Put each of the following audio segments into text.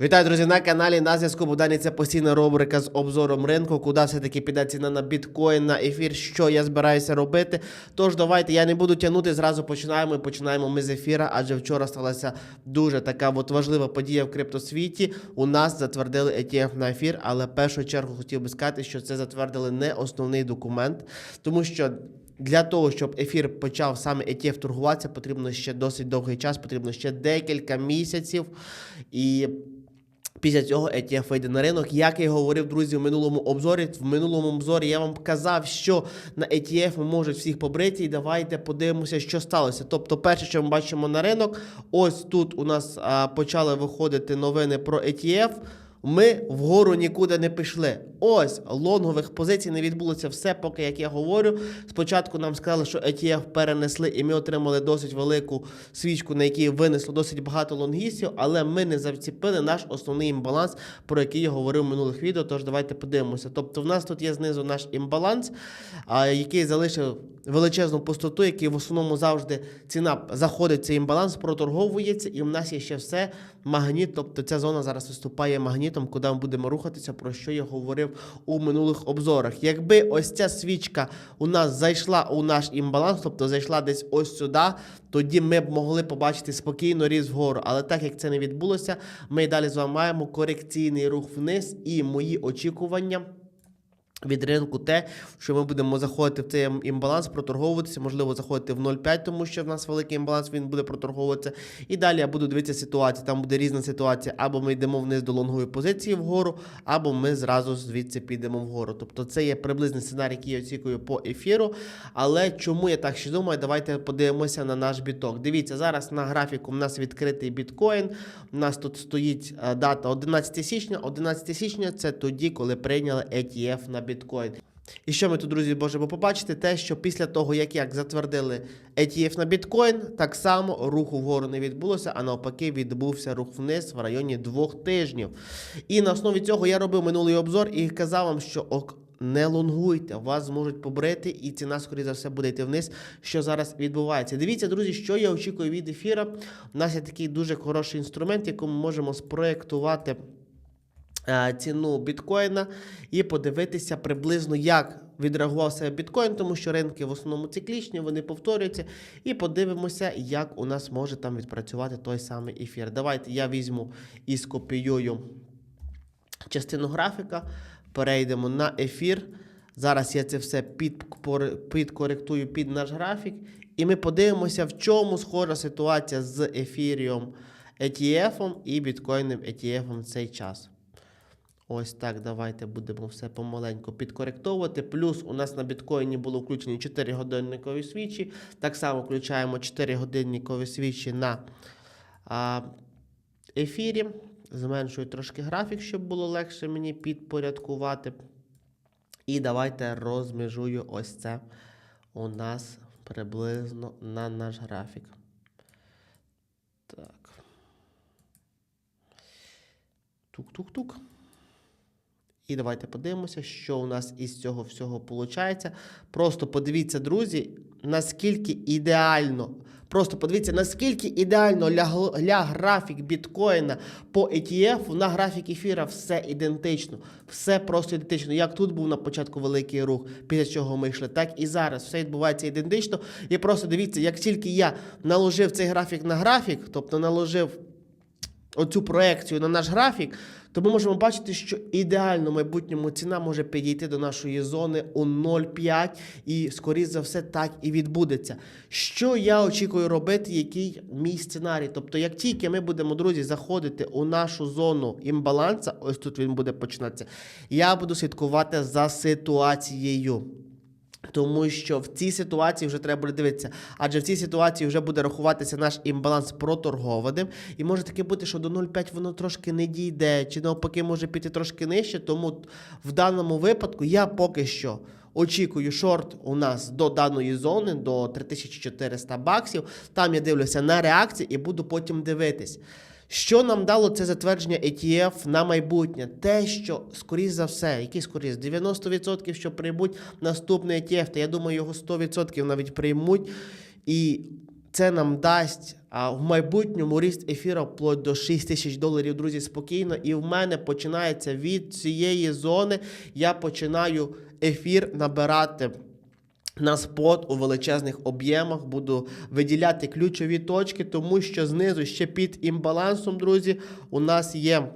Вітаю, друзі, на каналі на зв'язку Богдані. Це постійна рубрика з обзором ринку, куди все-таки піде ціна на біткоін, на ефір, що я збираюся робити. Тож давайте я не буду тягнути, зразу починаємо. І починаємо ми з ефіра, адже вчора сталася дуже така от важлива подія в криптосвіті. У нас затвердили ETF на ефір, але в першу чергу хотів би сказати, що це затвердили не основний документ, тому що. Для того, щоб ефір почав саме ETF торгуватися, потрібно ще досить довгий час, потрібно ще декілька місяців. І Після цього ETF вийде на ринок. Як я говорив, друзі, в минулому обзорі. В минулому обзорі я вам казав, що на ETF можуть всіх побрити. І давайте подивимося, що сталося. Тобто, перше, що ми бачимо на ринок, ось тут у нас а, почали виходити новини про ETF. Ми вгору нікуди не пішли. Ось лонгових позицій не відбулося все, поки як я говорю. Спочатку нам сказали, що ETF перенесли, і ми отримали досить велику свічку, на якій винесло досить багато лонгістів, але ми не заціпили наш основний імбаланс, про який я говорив в минулих відео. Тож давайте подивимося. Тобто, в нас тут є знизу наш імбаланс, який залишив величезну пустоту, який в основному завжди ціна заходить цей імбаланс, проторговується, і в нас є ще все магніт. Тобто ця зона зараз виступає магнітом, куди ми будемо рухатися, про що я говорив у минулих обзорах. Якби ось ця свічка у нас зайшла у наш імбаланс, тобто зайшла десь ось сюди, тоді ми б могли побачити спокійно ріс вгору. Але так як це не відбулося, ми далі з вами маємо корекційний рух вниз і мої очікування. Від ринку те, що ми будемо заходити в цей імбаланс, проторговуватися, можливо, заходити в 0,5, тому що в нас великий імбаланс, він буде проторговуватися. І далі я буду дивитися ситуацію. Там буде різна ситуація. Або ми йдемо вниз до лонгової позиції вгору, або ми зразу звідси підемо вгору. Тобто це є приблизний сценарій, який я очікую по ефіру. Але чому я так ще думаю? Давайте подивимося на наш біток. Дивіться, зараз на графіку у нас відкритий біткоін. У нас тут стоїть е, дата 11 січня. 11 січня це тоді, коли прийняли ETF на біткоін. І що ми тут, друзі, можемо побачити? Те, що після того, як як затвердили ETF на біткоін, так само руху вгору не відбулося, а навпаки, відбувся рух вниз в районі двох тижнів. І на основі цього я робив минулий обзор і казав вам, що ок. Не лонгуйте, вас зможуть побрити, і ціна, скоріше за все, буде йти вниз, що зараз відбувається. Дивіться, друзі, що я очікую від ефіра. У нас є такий дуже хороший інструмент, якому ми можемо спроєктувати ціну біткоїна і подивитися приблизно, як відреагував себе біткоін, тому що ринки в основному циклічні, вони повторюються. І подивимося, як у нас може там відпрацювати той самий ефір. Давайте я візьму і скопіюю частину графіка, перейдемо на ефір. Зараз я це все підкоректую під наш графік, і ми подивимося, в чому схожа ситуація з ефіріум ETF і біткоїнним ETF в цей час. Ось так, давайте будемо все помаленьку підкоректовувати. Плюс у нас на біткоїні було включені 4 годинникові свічі. Так само включаємо 4 годинникові свічі на ефірі. Зменшую трошки графік, щоб було легше мені підпорядкувати. І давайте розмежую ось це у нас приблизно на наш графік. Так. Тук-тук-тук. І давайте подивимося, що у нас із цього всього виходить. Просто подивіться, друзі, наскільки ідеально. Просто подивіться, наскільки ідеально ляг графік біткоїна по ETF, на графік ефіра все ідентично. Все просто ідентично. Як тут був на початку великий рух, після чого ми йшли, так і зараз. Все відбувається ідентично. І просто дивіться, як тільки я наложив цей графік на графік, тобто наложив оцю проекцію на наш графік, то ми можемо бачити, що ідеально в майбутньому ціна може підійти до нашої зони у 0,5 і, скоріш за все, так і відбудеться. Що я очікую робити, який мій сценарій? Тобто, як тільки ми будемо, друзі, заходити у нашу зону імбаланса, ось тут він буде починатися, я буду слідкувати за ситуацією. Тому що в цій ситуації вже треба буде дивитися, адже в цій ситуації вже буде рахуватися наш імбаланс проторгованим. І може таке бути, що до 0,5 воно трошки не дійде, чи навпаки може піти трошки нижче. Тому в даному випадку я поки що очікую шорт у нас до даної зони, до 3400 баксів. Там я дивлюся на реакції і буду потім дивитись. Що нам дало це затвердження ETF на майбутнє? Те, що, скоріш за все, який скоріш, 90% що приймуть наступний ETF, та я думаю, його 100% навіть приймуть. І це нам дасть а, в майбутньому ріст ефіра вплоть до 6 тисяч доларів, друзі, спокійно. І в мене починається від цієї зони. Я починаю ефір набирати. На спот у величезних об'ємах буду виділяти ключові точки, тому що знизу ще під імбалансом, друзі, у нас є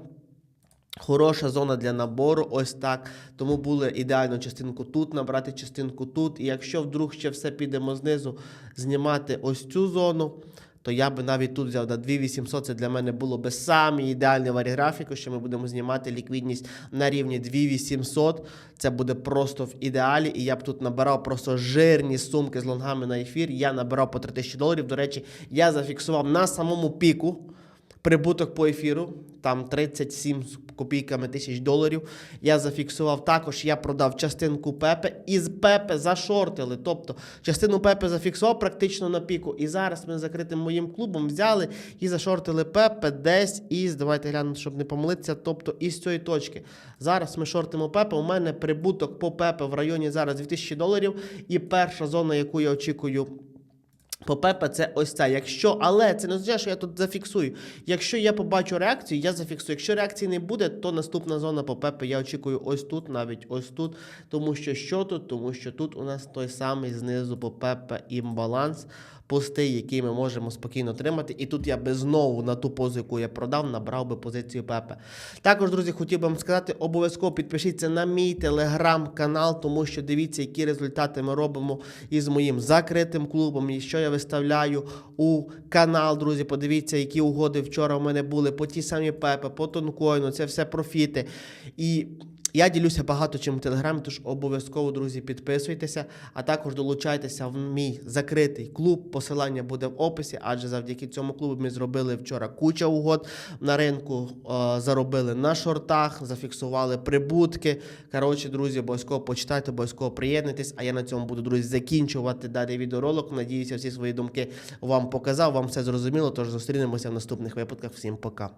Хороша зона для набору, ось так. Тому було ідеально частинку тут набрати, частинку тут. І якщо вдруг ще все підемо знизу знімати ось цю зону, то я би навіть тут взяв на 2800. Це для мене було би самий ідеальний варіант графіку, що ми будемо знімати ліквідність на рівні 2800. Це буде просто в ідеалі. І я б тут набирав просто жирні сумки з лонгами на ефір. Я набирав по 3000 доларів. До речі, я зафіксував на самому піку. Прибуток по ефіру, там 37 з копійками тисяч доларів. Я зафіксував також, я продав частинку Пепе і з Пепе зашортили. Тобто частину Пепе зафіксував практично на піку. І зараз ми закритим моїм клубом взяли і зашортили Пепе десь із, давайте глянемо, щоб не помилитися, тобто із цієї точки. Зараз ми шортимо Пепе. У мене прибуток по Пепе в районі зараз 2000 доларів. І перша зона, яку я очікую. По Пепе це ось ця. Якщо, але це не означає, що я тут зафіксую. Якщо я побачу реакцію, я зафіксую. Якщо реакції не буде, то наступна зона по Пепе я очікую ось тут, навіть ось тут. Тому що що тут? Тому що тут у нас той самий знизу по Пепе імбаланс пустий, який ми можемо спокійно тримати. І тут я би знову на ту позу, яку я продав, набрав би позицію Пепе. Також, друзі, хотів би вам сказати, обов'язково підпишіться на мій телеграм-канал, тому що дивіться, які результати ми робимо із моїм закритим клубом, і що я виставляю у канал, друзі. Подивіться, які угоди вчора у мене були по ті самі Пепе, по тонкоїну, це все профіти. І я ділюся багато чим в телеграмі, тож обов'язково, друзі, підписуйтеся, а також долучайтеся в мій закритий клуб. Посилання буде в описі, адже завдяки цьому клубу ми зробили вчора куча угод на ринку, е, заробили на шортах, зафіксували прибутки. Коротше, друзі, обов'язково почитайте, обов'язково приєднуйтесь. А я на цьому буду, друзі, закінчувати далі відеоролик. Надіюся, всі свої думки вам показав. Вам все зрозуміло. Тож зустрінемося в наступних випадках. Всім пока.